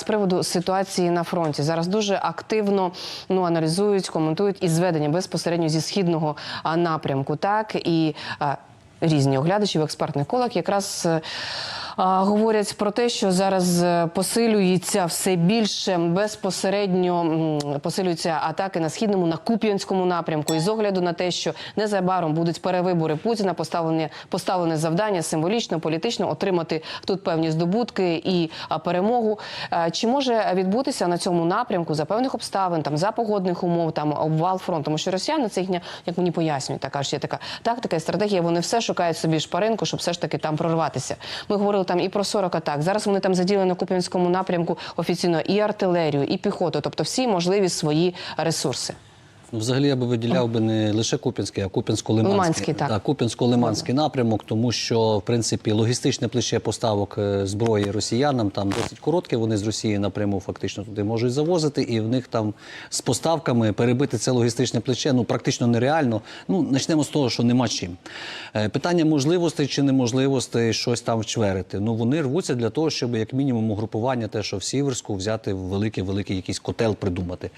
З приводу ситуації на фронті зараз дуже активно ну аналізують, коментують і зведення безпосередньо зі східного напрямку. Так і а, різні оглядачі в експертних колах якраз. Говорять про те, що зараз е, посилюється все більше безпосередньо посилюються атаки на східному на Куп'янському напрямку. І з огляду на те, що незабаром будуть перевибори Путіна, поставлені поставлене завдання символічно, політично отримати тут певні здобутки і перемогу. Е, Чи може відбутися на цьому напрямку за певних обставин, там за погодних умов, там обвал фронту? Тому що росіяни це їхня, як мені пояснюють, така ж є така тактика і стратегія. Вони все шукають собі шпаринку, щоб все ж таки там прорватися. Ми говорили там і про 40 атак. Зараз вони там заділи на Куп'янському напрямку офіційно і артилерію, і піхоту, тобто всі можливі свої ресурси. Ну, Взагалі я би виділяв би не лише Куп'янський, а Куп'янсько-Лиманський. Лиманський, так. Куп'янсько-Лиманський напрямок, тому що в принципі логістичне плече поставок е, зброї росіянам там досить коротке. Вони з Росії напряму фактично туди можуть завозити, і в них там з поставками перебити це логістичне плече ну практично нереально. Ну почнемо з того, що нема чим. Е, Питання можливостей чи неможливостей щось там вчверити. Ну вони рвуться для того, щоб як мінімум угрупування, те, що в Сіверську взяти великий великий якийсь котел придумати.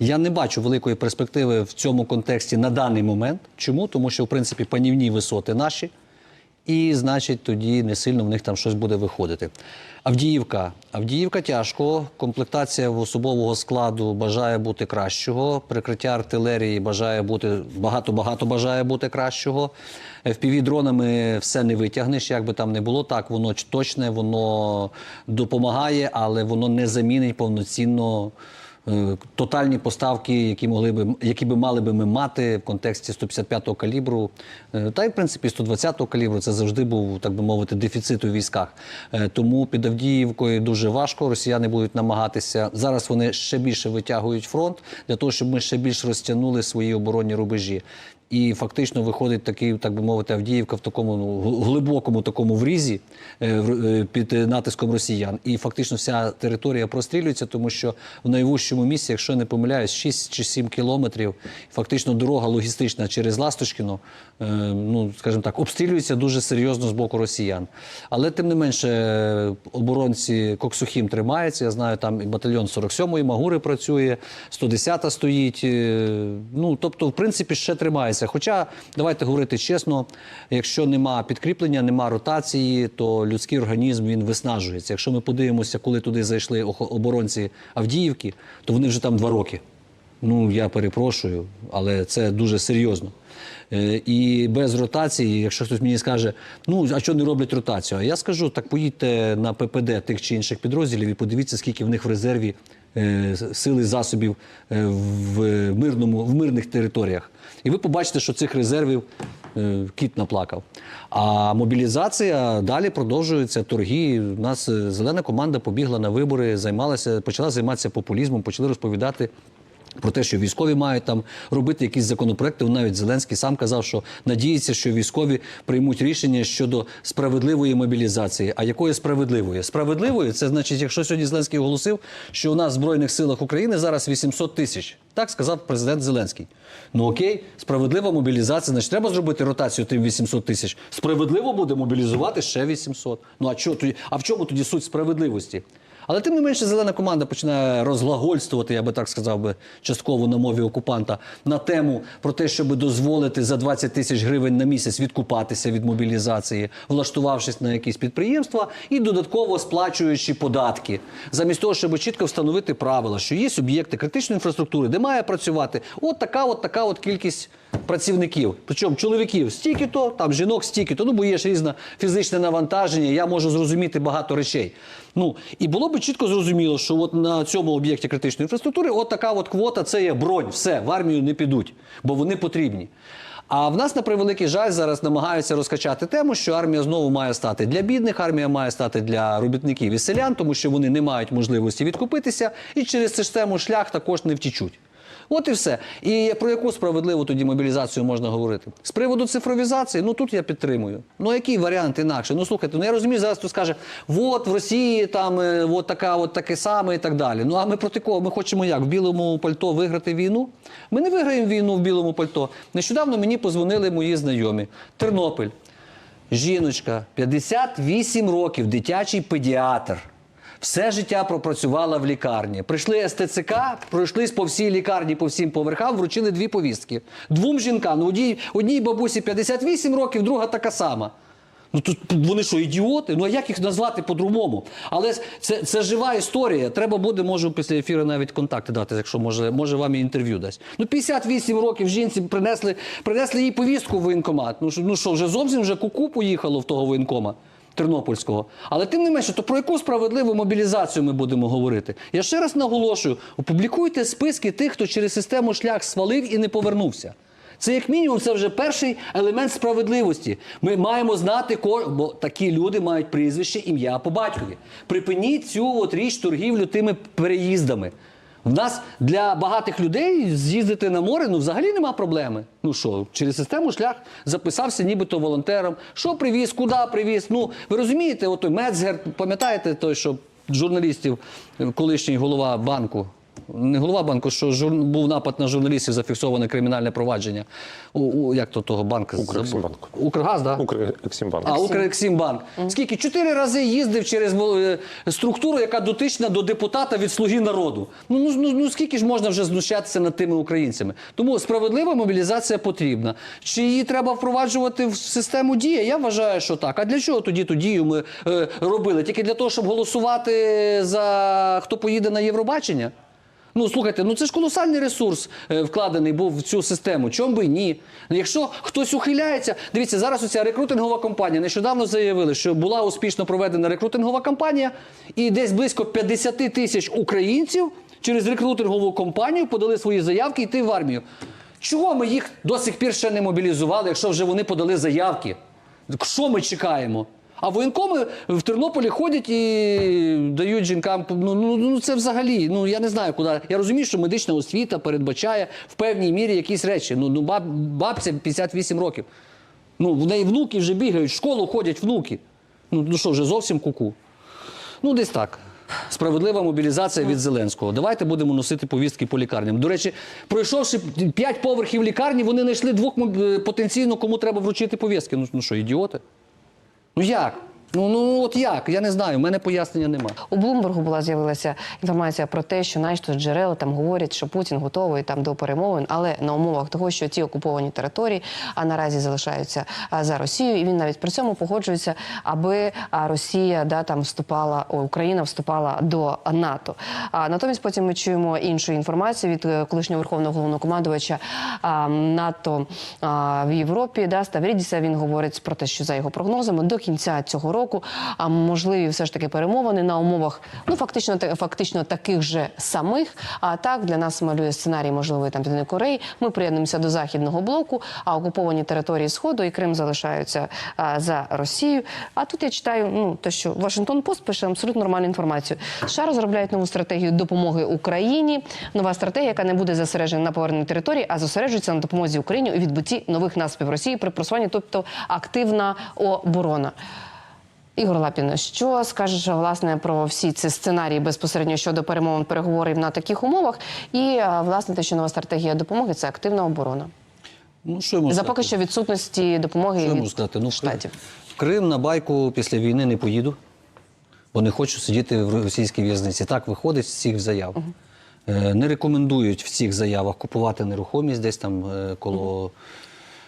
Я не бачу великої перспективи в цьому контексті на даний момент. Чому? Тому що в принципі панівні висоти наші. І, значить, тоді не сильно в них там щось буде виходити. Авдіївка. Авдіївка тяжко. Комплектація особового складу бажає бути кращого. Прикриття артилерії бажає бути багато-багато бажає бути кращого. fpv дронами все не витягнеш, як би там не було. Так, воно точне, воно допомагає, але воно не замінить повноцінно. Е, Тотальні поставки, які могли би, які би мали би ми мати в контексті 155-го калібру, е, та й в принципі 120-го калібру, це завжди був, так би мовити, дефіцит у військах. Е, Тому під Авдіївкою дуже важко. Росіяни будуть намагатися. Зараз вони ще більше витягують фронт для того, щоб ми ще більш розтягнули свої оборонні рубежі. І фактично виходить такий, так би мовити, Авдіївка в такому ну, глибокому такому врізі е, е, під е, натиском росіян. І фактично вся територія прострілюється, тому що в найвужчому місці, якщо не помиляюсь, 6 чи 7 кілометрів, фактично дорога логістична через Ласточкіно, ну скажімо так, обстрілюється дуже серйозно з боку росіян. Але тим не менше, оборонці Коксухім тримаються. Я знаю, там і батальйон 47-ї Магури працює, 110-та стоїть. Ну тобто, в принципі, ще тримається. Хоча давайте говорити чесно, якщо нема підкріплення, нема ротації, то людський організм він виснажується. Якщо ми подивимося, коли туди зайшли оборонці Авдіївки, то вони вже там два роки. Ну я перепрошую, але це дуже серйозно. Е, І без ротації, якщо хтось мені скаже, ну а що не роблять ротацію? А я скажу, так поїдьте на ППД тих чи інших підрозділів і подивіться, скільки в них в резерві сили засобів е, в мирному в мирних територіях. І ви побачите, що цих резервів е, кіт наплакав. А мобілізація далі продовжується. Торги. У нас е, зелена команда побігла на вибори, займалася, почала займатися популізмом, почали розповідати. Про те, що військові мають там робити якісь законопроекти, навіть Зеленський сам казав, що надіється, що військові приймуть рішення щодо справедливої мобілізації. А якої справедливої? Справедливої це значить, якщо сьогодні Зеленський оголосив, що у нас в збройних силах України зараз 800 тисяч. Так сказав президент Зеленський. Ну окей, справедлива мобілізація. Значить, треба зробити ротацію тим 800 тисяч. Справедливо буде мобілізувати ще 800. Ну а чого тоді? А в чому тоді суть справедливості? Але тим не менше зелена команда починає розглагольствувати, я би так сказав би, частково на мові окупанта, на тему про те, щоб дозволити за 20 тисяч гривень на місяць відкупатися від мобілізації, влаштувавшись на якісь підприємства і додатково сплачуючи податки, замість того, щоб чітко встановити правила, що є об'єкти критичної інфраструктури, де має працювати от така, от така от кількість працівників. Причому чоловіків стільки-то, там жінок стільки-то, ну бо є ж різне фізичне навантаження, я можу зрозуміти багато речей. Ну і було би чітко зрозуміло, що от на цьому об'єкті критичної інфраструктури от така от квота це є бронь, все, в армію не підуть, бо вони потрібні. А в нас на превеликий жаль зараз намагаються розкачати тему, що армія знову має стати для бідних, армія має стати для робітників і селян, тому що вони не мають можливості відкупитися, і через систему шлях також не втічуть. От і все. І про яку справедливу тоді мобілізацію можна говорити? З приводу цифровізації, ну тут я підтримую. Ну який варіант інакше? Ну слухайте, ну я розумію, зараз хто скаже, от в Росії там е, от така, от таке саме і так далі. Ну а ми проти кого? Ми хочемо як в білому пальто виграти війну? Ми не виграємо війну в білому пальто. Нещодавно мені позвонили мої знайомі. Тернопіль. Жіночка, 58 років, дитячий педіатр. Все життя пропрацювала в лікарні. Прийшли СТЦК, пройшлись по всій лікарні, по всім поверхам, вручили дві повістки. Двом жінкам. Ну, одній, одній бабусі 58 років, друга така сама. Ну тут вони що, ідіоти? Ну а як їх назвати по-другому? Але це, це жива історія. Треба буде, можу після ефіру навіть контакти дати, якщо може, може вам і інтерв'ю дасть. Ну 58 років жінці принесли, принесли їй повістку в воєнкомат. Ну що, ну вже зовсім вже куку поїхало в того воєнкома. Тернопільського. Але тим не менше, то про яку справедливу мобілізацію ми будемо говорити? Я ще раз наголошую: опублікуйте списки тих, хто через систему шлях свалив і не повернувся. Це як мінімум, це вже перший елемент справедливості. Ми маємо знати, бо такі люди мають прізвище, ім'я по батькові. Припиніть цю от річ торгівлю тими переїздами. В нас для багатих людей з'їздити на море ну взагалі нема проблеми. Ну що, через систему шлях записався нібито волонтером. Що привіз, куди привіз? Ну ви розумієте, отой той Мецгер, пам'ятаєте той, що журналістів, е, колишній голова банку. Не голова банку, що жур... був напад на журналістів, зафіксоване кримінальне провадження. У, у як то того банку? Укрексімбанк. Укргаз, так? Да? Укрексімбанк. А, Укрексімбанк. Скільки? Чотири рази їздив через е, структуру, яка дотична до депутата від слуги народу. Ну, ну, ну, ну скільки ж можна вже знущатися над тими українцями? Тому справедлива мобілізація потрібна. Чи її треба впроваджувати в систему дії? Я вважаю, що так. А для чого тоді ту дію ми е, робили? Тільки для того, щоб голосувати за хто поїде на Євробачення? Ну слухайте, ну це ж колосальний ресурс е, вкладений був в цю систему. Чом би ні? Ну, Якщо хтось ухиляється, дивіться, зараз оця рекрутингова кампанія нещодавно заявили, що була успішно проведена рекрутингова кампанія, і десь близько 50 тисяч українців через рекрутингову кампанію подали свої заявки йти в армію. Чого ми їх до сих пір ще не мобілізували, якщо вже вони подали заявки? Що ми чекаємо? А воєнкоми в Тернополі ходять і дають жінкам. Ну, ну, ну це взагалі. Ну я не знаю, куди. Я розумію, що медична освіта передбачає в певній мірі якісь речі. Ну, ну баб, бабця 58 років. Ну, в неї внуки вже бігають, в школу ходять внуки. Ну, ну що, вже зовсім куку. Ну, десь так. Справедлива мобілізація від Зеленського. Давайте будемо носити повістки по лікарням. До речі, пройшовши 5 поверхів лікарні, вони знайшли двох е, потенційно, кому треба вручити повістки. Ну, ну що, ідіоти? Ну як? Ну, ну от як? Я не знаю, в мене пояснення немає. У Блумбергу була з'явилася інформація про те, що начебто джерела там говорять, що Путін готовий там до перемовин, але на умовах того, що ті окуповані території а наразі залишаються за Росією, і він навіть при цьому погоджується, аби Росія да там вступала, Україна вступала до НАТО. А натомість потім ми чуємо іншу інформацію від е, колишнього верховного головнокомандувача а, НАТО а, в Європі. Да, Ставрідіса він говорить про те, що за його прогнозами до кінця цього року а можливі все ж таки перемовини на умовах, ну фактично фактично таких же самих. А так для нас малює сценарій можливої там Південної Кореї. Ми приєднуємося до західного блоку, а окуповані території Сходу і Крим залишаються а, за Росією. А тут я читаю, ну те, що Вашингтон Пост пише абсолютно нормальну інформацію. США розробляють нову стратегію допомоги Україні. Нова стратегія, яка не буде зосереджена на поверненні території, а зосереджується на допомозі Україні у відбутті нових наступів Росії при просуванні, тобто активна оборона. Ігор Лапін, що скажеш власне про всі ці сценарії безпосередньо щодо перемовин переговорів на таких умовах, і е, власне те, що нова стратегія допомоги це активна оборона Ну, що я за поки що відсутності допомоги Що від сказати? Ну, штатів. В Крим на байку після війни не поїду, бо не хочу сидіти в російській в'язниці. Так виходить з цих заяв. Е, Не рекомендують в цих заявах купувати нерухомість десь там е, коло.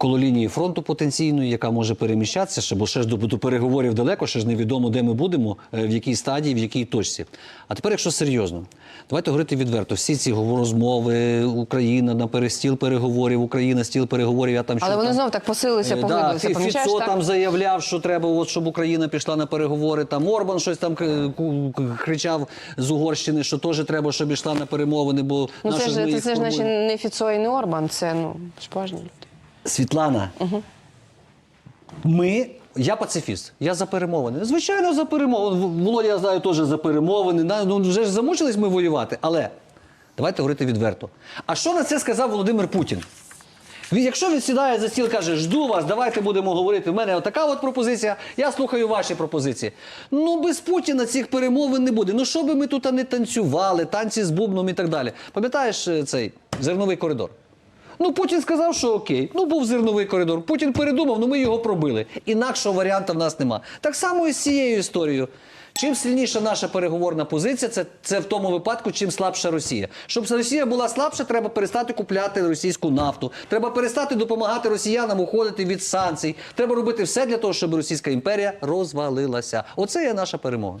Коло лінії фронту потенційної, яка може переміщатися, ще, бо ще ж до, до переговорів далеко, ще ж невідомо, де ми будемо, е, в якій стадії, в якій точці. А тепер, якщо серйозно, давайте говорити відверто. Всі ці розмови, Україна на перестіл переговорів, Україна стіл переговорів, я там що Але вони там. знов так посилилися, Е, поглиблилися. Да, Помічаєш, Фіцо так? там заявляв, що треба, от, щоб Україна пішла на переговори. Там Орбан щось там кри- кричав з Угорщини, що теж треба, щоб йшла на перемовини, бо Ну це ж це, це ж наші не Фіцо і не Орбан, це ну шпажні люди. Світлана. Ми. Я пацифіст, я за перемовини. Звичайно, за перемовини. В- Володя, я знаю, теж за перемовини. Ну, вже ж замучились ми воювати. Але давайте говорити відверто. А що на це сказав Володимир Путін? Він, якщо він сідає за стіл і каже, жду вас, давайте будемо говорити. У мене отака от пропозиція, я слухаю ваші пропозиції. Ну, без Путіна цих перемовин не буде. Ну, що би ми тут не танцювали, танці з бубном і так далі. Пам'ятаєш е, цей зерновий коридор? Ну, Путін сказав, що окей. Ну, був зерновий коридор. Путін передумав, ну ми його пробили. Інакшого варіанта в нас нема. Так само і з цією історією. Чим сильніша наша переговорна позиція, це, це в тому випадку, чим слабша Росія. Щоб Росія була слабша, треба перестати купляти російську нафту. Треба перестати допомагати росіянам уходити від санкцій. Треба робити все для того, щоб Російська імперія розвалилася. Оце є наша перемога.